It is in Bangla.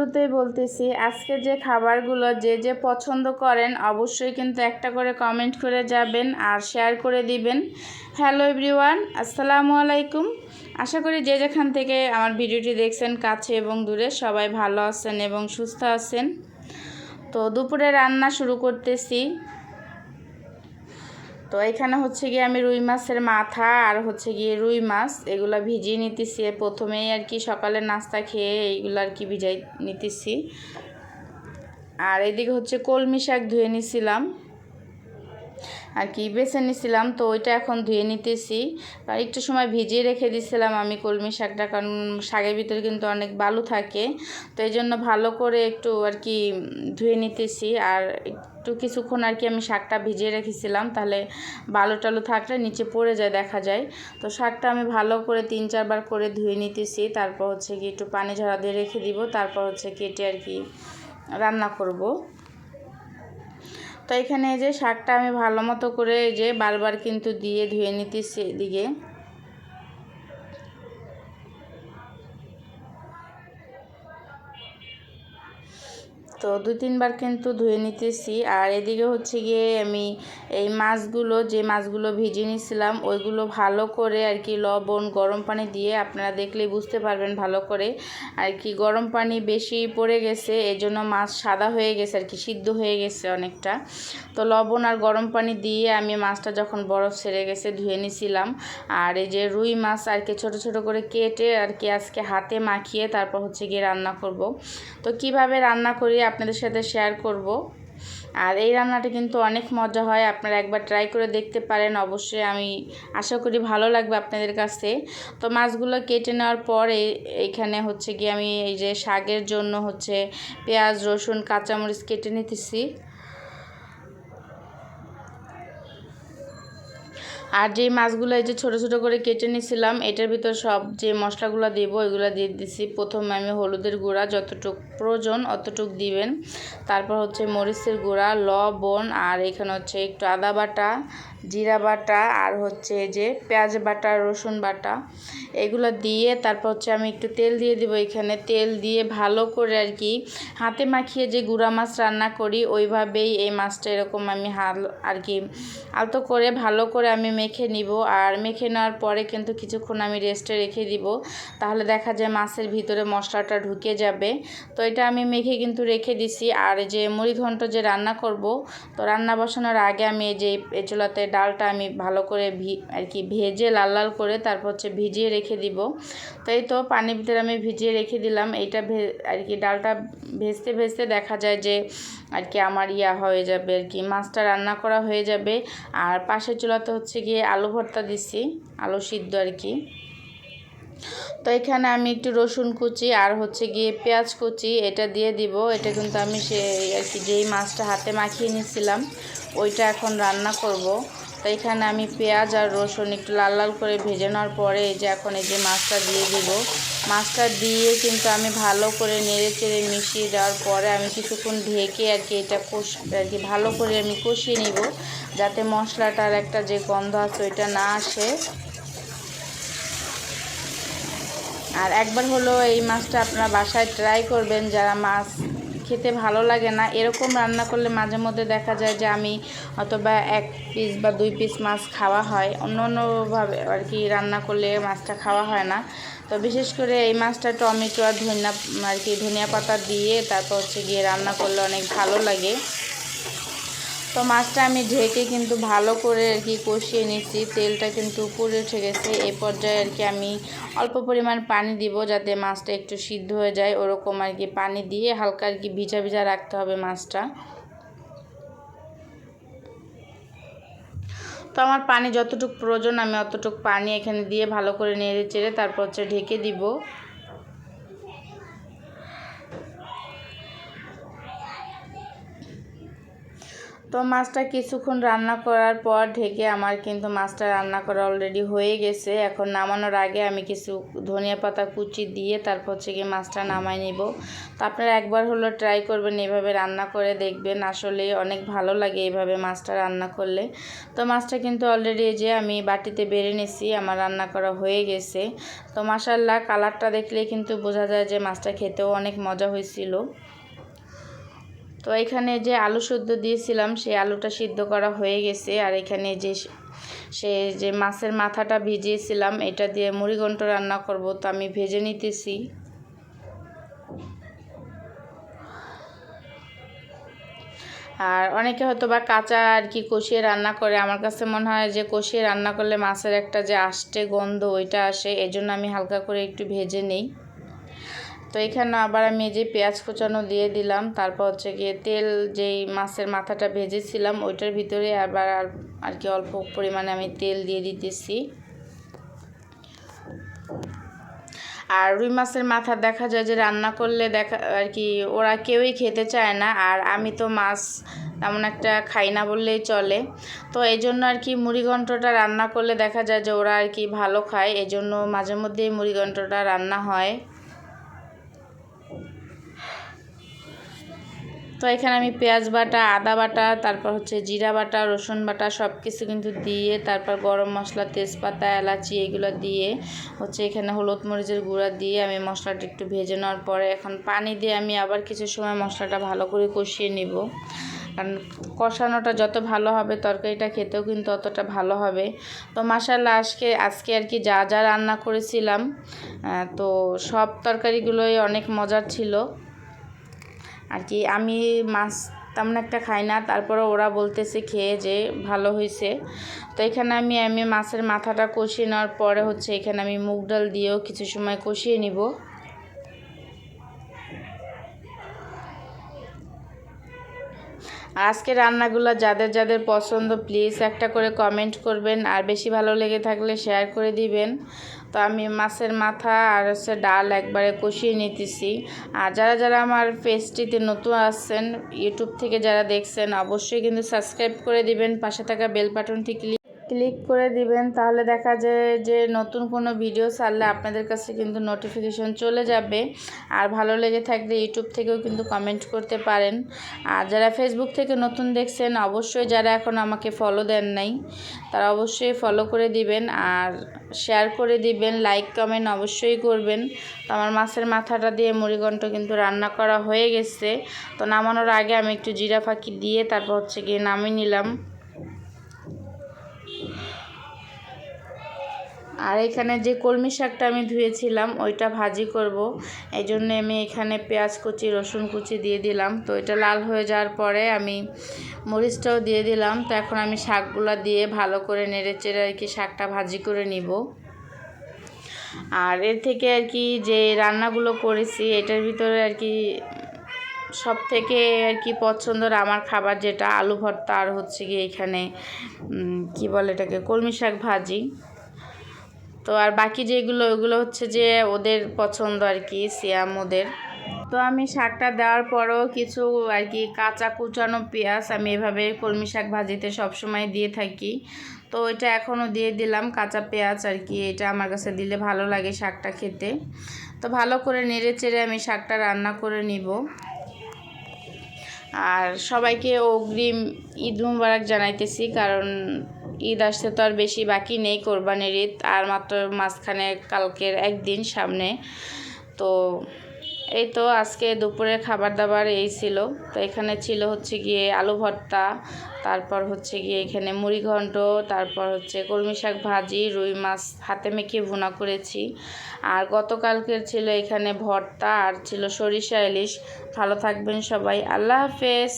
শুরুতেই বলতেছি, আজকে যে খাবারগুলো যে যে পছন্দ করেন অবশ্যই কিন্তু একটা করে কমেন্ট করে যাবেন আর শেয়ার করে দিবেন। হ্যালো এভরিওয়ান আসসালামু আলাইকুম। আশা করি যে যেখান থেকে আমার ভিডিওটি দেখছেন, কাছে এবং দূরে সবাই ভালো আছেন এবং সুস্থ আছেন। তো দুপুরে রান্না শুরু করতেছি। তো এখানে হচ্ছে গিয়ে আমি রুই মাছের মাথা আর হচ্ছে গিয়ে রুই মাছ এগুলো ভিজিয়ে নিতেছি। প্রথমেই আর কি সকালে নাস্তা খেয়ে এইগুলো আর কি ভিজাই নিতেছি। আর এদিকে হচ্ছে কলমি শাক ধুয়ে নিছিলাম। আর কি, বেছে নিছিলাম, তো ওইটা এখন ধুয়ে নিতেছি। আর একটু সময় ভিজিয়ে রেখে দিছিলাম আমি কলমি শাকটা, কারণ শাকের ভিতরে কিন্তু অনেক বালু থাকে। তো এই জন্য ভালো করে একটু আর কি ধুয়ে নিতেছি। আর একটু কিছুক্ষণ আর কি আমি শাকটা ভিজিয়ে রেখেছিলাম, তাহলে বালু টালু থাকলে নিচে পড়ে যায়, দেখা যায়। তো শাকটা আমি ভালো করে তিন চারবার করে ধুয়ে নিতেছি, তারপর হচ্ছে কি একটু পানি ঝরা দিয়ে রেখে দিব, তারপর হচ্ছে কেটে আর কি রান্না করব। তো এখানে যে শাকটা আমি ভালো মতো করে যে বারবার কিন্তু দিয়ে ধুয়ে নিতেছি এদিকে। তো দু তিনবার কিন্তু ধুয়ে নিতেছি। আর এদিকে হচ্ছে গিয়ে আমি এই মাছগুলো, যে মাছগুলো ভিজিয়ে নিয়েছিলাম ওইগুলো ভালো করে আর কি লবণ, গরম পানি দিয়ে আপনারা দেখলেই বুঝতে পারবেন ভালো করে আর কি গরম পানি বেশি পড়ে গেছে এই জন্য মাছ সাদা হয়ে গেছে আর কি, সিদ্ধ হয়ে গেছে অনেকটা। তো লবণ আর গরম পানি দিয়ে আমি মাছটা যখন বরফ ছেড়ে গেছে ধুয়ে নিছিলাম। আর এই যে রুই মাছ আর কি ছোটো ছোটো করে কেটে আর কি আজকে হাতে মাখিয়ে তারপর হচ্ছে গিয়ে রান্না করব। তো কীভাবে রান্না করি আপনাদের সাথে শেয়ার করব। আর এই রান্নাটা কিন্তু অনেক মজা হয়, আপনারা একবার ট্রাই করে দেখতে পারেন। অবশ্যই আমি আশা করি ভালো লাগবে আপনাদের কাছে। তো মাছগুলো কেটে নেওয়ার পরে এইখানে হচ্ছে কি আমি এই যে শাকের জন্য হচ্ছে পেঁয়াজ, রসুন, কাঁচামরিচ কেটে নিতেছি। আর যে মাছগুলো এই যে ছোটো ছোটো করে কেটে নিয়েছিলাম এটার ভিতর সব যে মশলাগুলো দেবো, ওইগুলো দিয়ে দিছি। প্রথমে আমি হলুদের গুঁড়া, যতটুক প্রয়োজন অতটুক দিবেন। তারপর হচ্ছে মরিচের গুঁড়া, লবণ, আর এখানে হচ্ছে একটু আদা বাটা, জিরা বাটা, আর হচ্ছে যে পেঁয়াজ বাটা, রসুন বাটা। এগুলো দিয়ে তারপর হচ্ছে আমি একটু তেল দিয়ে দিব এখানে। তেল দিয়ে ভালো করে আর কি হাতে মাখিয়ে যে গুঁড়া মাছ রান্না করি, ওইভাবেই এই মাছটা এরকম আমি হাল আর কি আলতো করে ভালো করে আমি মেখে নিব। আর মেখে নেওয়ার পরে কিন্তু কিছুক্ষণ আমি রেস্টে রেখে দিব। তাহলে দেখা যায় মাছের ভিতরে মশলাটা ঢুকে যাবে। তো এটা আমি মেখে কিন্তু রেখে দিছি। আর যে মুড়ি ঘন্ট যে রান্না করব, তো রান্না বসানোর আগে আমি এই যে চুলাতে ডালটা আমি ভালো করে ভি, আর কি ভেজে লাল লাল করে তারপর হচ্ছে ভিজিয়ে রেখে দিব। তো এই তো পানির ভিতরে আমি ভিজিয়ে রেখে দিলাম। এইটা আর কি ডালটা ভেজতে ভেজতে দেখা যায় যে আর কি আমার ইয়া হয়ে যাবে আর কি। মাছটা রান্না করা হয়ে যাবে। আর পাশের চুলাতে হচ্ছে গিয়ে আলু ভর্তা দিছি, আলু সিদ্ধ আর কি। তো এখানে আমি একটু রসুন কুচি আর হচ্ছে গিয়ে পেঁয়াজ কুচি, এটা দিয়ে দিব। এটা কিন্তু আমি সে আর কি যেই মাছটা হাতে মাখিয়ে নিয়েছিলাম ওইটা এখন রান্না করব। তো এখানে আমি পেঁয়াজ আর রসুন একটু লাল লাল করে ভেজে নেওয়ার পরে এই যে এখন এই যে মাছটা দিয়ে দিব। মাছটা দিয়ে কিন্তু আমি ভালো করে নেড়ে চেড়ে মিশিয়ে দেওয়ার পরে আমি কিছুক্ষণ ঢেকে আর কি এটা কষ আর কি ভালো করে আমি কষিয়ে নিব যাতে মশলাটার একটা যে গন্ধ আছে ওইটা না আসে। আর একবার হলো এই মাছটা আপনারা বাসায় ট্রাই করবেন, যারা মাছ খেতে ভালো লাগে না। এরকম রান্না করলে মাঝে মধ্যে দেখা যায় যে আমি অথবা এক পিস বা দুই পিস মাছ খাওয়া হয়। অন্য অন্যভাবে আর কি রান্না করলে মাছটা খাওয়া হয় না। তো বিশেষ করে এই মাছটা টমেটো আর ধনিয়া, আর কি ধনিয়া পাতা দিয়ে তারপর হচ্ছে গিয়ে রান্না করলে অনেক ভালো লাগে। তো মাছটা আমি ঢেকে কিন্তু ভালো করে আর কি কষিয়ে নিচ্ছি। তেলটা কিন্তু উপরে উঠে গেছে। এ পর্যায়ে আর কি আমি অল্প পরিমাণ পানি দিব যাতে মাছটা একটু সিদ্ধ হয়ে যায়। ওরকম আর কি পানি দিয়ে হালকা আর কি ভিজা ভিজা রাখতে হবে মাছটা। তো আমার পানি যতটুকু প্রয়োজন আমি অতটুকু পানি এখানে দিয়ে ভালো করে নেড়ে চেড়ে তারপর হচ্ছে ঢেকে দিব। তো মাছটা কিছুক্ষণ রান্না করার পর ঢেকে আমার কিন্তু মাছটা রান্না করা অলরেডি হয়ে গেছে। এখন নামানোর আগে আমি কিছু ধনিয়া পাতা কুচি দিয়ে তারপর হচ্ছে মাছটা নামাই নিব। তো আপনারা একবার হলো ট্রাই করবেন এইভাবে রান্না করে দেখবেন। আসলে অনেক ভালো লাগে এইভাবে মাছটা রান্না করলে। তো মাছটা কিন্তু অলরেডি যে আমি বাটিতে বেড়ে নিছি, আমার রান্না করা হয়ে গেছে। তো মাসাল্লাহ কালারটা দেখলেই কিন্তু বোঝা যায় যে মাছটা খেতেও অনেক মজা হয়েছিল। তো এখানে যে আলু শুদ্ধ দিয়েছিলাম, সেই আলুটা সিদ্ধ করা হয়ে গেছে। আর এখানে যে সে যে মাছের মাথাটা ভিজিয়েছিলাম, এটা দিয়ে মুড়িঘণ্ট রান্না করব, তো আমি ভেজে নিতেছি। আর অনেকে হয়তো বা কাঁচা আর কি কষিয়ে রান্না করে, আমার কাছে মনে হয় যে কষিয়ে রান্না করলে মাছের একটা যে আষ্টে গন্ধ, ওইটা আসে, এজন্য আমি হালকা করে একটু ভেজে নিই। তো এখানে আবার আমি যে পেঁয়াজ কুচানো দিয়ে দিলাম, তারপর হচ্ছে গিয়ে তেল যেই মাছের মাথাটা ভেজেছিলাম, ওইটার ভিতরে আবার আর কি অল্প পরিমাণে আমি তেল দিয়ে দিতেছি। আর রুই মাছের মাথা দেখা যায় যে রান্না করলে দেখা, আর কি ওরা কেউই খেতে চায় না, আর আমি তো মাছ তেমন একটা খাই না বললেই চলে। তো এই জন্য আর কি মুড়িঘণ্টটা রান্না করলে দেখা যায় যে ওরা আর কি ভালো খায়, এই জন্য মাঝে মধ্যেই মুড়িঘণ্টটা রান্না হয়। তো এখানে আমি পেঁয়াজ বাটা, আদা বাটা, তারপর হচ্ছে জিরা বাটা, রসুন বাটা সব কিছু কিন্তু দিয়ে তারপর গরম মশলা, তেজপাতা, এলাচি এগুলো দিয়ে হচ্ছে এখানে হলুদ মরিচের গুঁড়া দিয়ে আমি মশলাটা একটু ভেজে নেওয়ার পরে এখন পানি দিয়ে আমি আবার কিছু সময় মশলাটা ভালো করে কষিয়ে নিব। কারণ কষানোটা যত ভালো হবে তরকারিটা খেতেও কিন্তু অতটা ভালো হবে। তো মাসাল্লাহ আজকে আজকে আর কি যা যা রান্না করেছিলাম তো সব তরকারিগুলোই অনেক মজার ছিল। আর কি, আমি মাছ তেমন একটা খাই না। তারপরে ওরা বলতেছে খেয়ে যে ভালো হয়েছে। তো এখানে আমি আমি মাছের মাথাটা কষিয়ে নেওয়ার পরে হচ্ছে এখানে আমি মুগ ডাল দিয়েও কিছু সময় কষিয়ে নিব। আজকে রান্নাগুলো যাদের যাদের পছন্দ প্লিজ একটা করে কমেন্ট করবেন। আর বেশি ভালো লেগে থাকলে শেয়ার করে দিবেন। তো আমি মাছের মাথা আর হচ্ছে ডাল একবারে কষিয়ে নিতেছি। আর যারা যারা আমার পেজটিতে নতুন আসছেন ইউটিউব থেকে যারা দেখছেন, অবশ্যই কিন্তু সাবস্ক্রাইব করে দিবেন। পাশে থাকা বেল বাটনটি ক্লিক ক্লিক করে দিবেন, তাহলে দেখা যায় যে নতুন কোনো ভিডিও ছাড়লে আপনাদের কাছে কিন্তু নোটিফিকেশন চলে যাবে। আর ভালো লেগে থাকলে ইউটিউব থেকেও কিন্তু কমেন্ট করতে পারেন। আর যারা ফেসবুক থেকে নতুন দেখছেন, অবশ্যই যারা এখন আমাকে ফলো দেন নাই, তারা অবশ্যই ফলো করে দিবেন। আর শেয়ার করে দিবেন লাইক কমেন্ট অবশ্যই করবেন। তো আমার মাছের মাথাটা দিয়ে মুড়িঘণ্ট কিন্তু রান্না করা হয়ে গেছে। তো নামানোর আগে আমি একটু জিরা ফাঁকি দিয়ে তারপর হচ্ছে গিয়ে নামিয়ে নিলাম। আর এখানে যে কলমি শাকটা আমি ধুয়েছিলাম, ওইটা ভাজি করব। এই জন্য আমি এখানে পেঁয়াজ কুচি, রসুন কুচি দিয়ে দিলাম। তো এটা লাল হয়ে যাওয়ার পরে আমি মরিচটাও দিয়ে দিলাম। তো এখন আমি শাকগুলো দিয়ে ভালো করে নেড়ে চেড়ে আর কি শাকটা ভাজি করে নিব। আর এর থেকে আর কি যে রান্নাগুলো করেছি, এটার ভিতরে আর কি সব থেকে আর কি পছন্দের আমার খাবার যেটা, আলু ভর্তা আর হচ্ছে গিয়ে এখানে কি বলে এটাকে, কলমি শাক ভাজি। তো আর বাকি যেগুলো, ওগুলো হচ্ছে যে ওদের পছন্দ আর কি, সিয়াম ওদের। তো আমি শাকটা দেওয়ার পরও কিছু আর কি কাঁচা কুচানো পেঁয়াজ আমি এভাবে কলমি শাক ভাজিতে সবসময় দিয়ে থাকি। তো এটা এখনও দিয়ে দিলাম কাঁচা পেঁয়াজ আর কি, এটা আমার কাছে দিলে ভালো লাগে শাকটা খেতে। তো ভালো করে নেড়ে চেড়ে আমি শাকটা রান্না করে নিব। আর সবাইকে অগ্রিম ঈদ মুবারক জানাইতেছি, কারণ ঈদ আসতে তো আর বেশি বাকি নেই কোরবানির ঈদ, আর মাত্র মাঝখানে কালকের একদিন সামনে। তো এই তো আজকে দুপুরের খাবার দাবার এই ছিল। তো এখানে ছিল হচ্ছে গিয়ে আলু ভর্তা, তারপর হচ্ছে গিয়ে এখানে মুড়ি ঘন্ট, তারপর হচ্ছে কলমি শাক ভাজি, রুই মাছ হাতে মেখে ভুনা করেছি। আর গতকালকের ছিল এখানে ভর্তা, আর ছিল সরিষা ইলিশ। ভালো থাকবেন সবাই, আল্লাহ হাফেজ।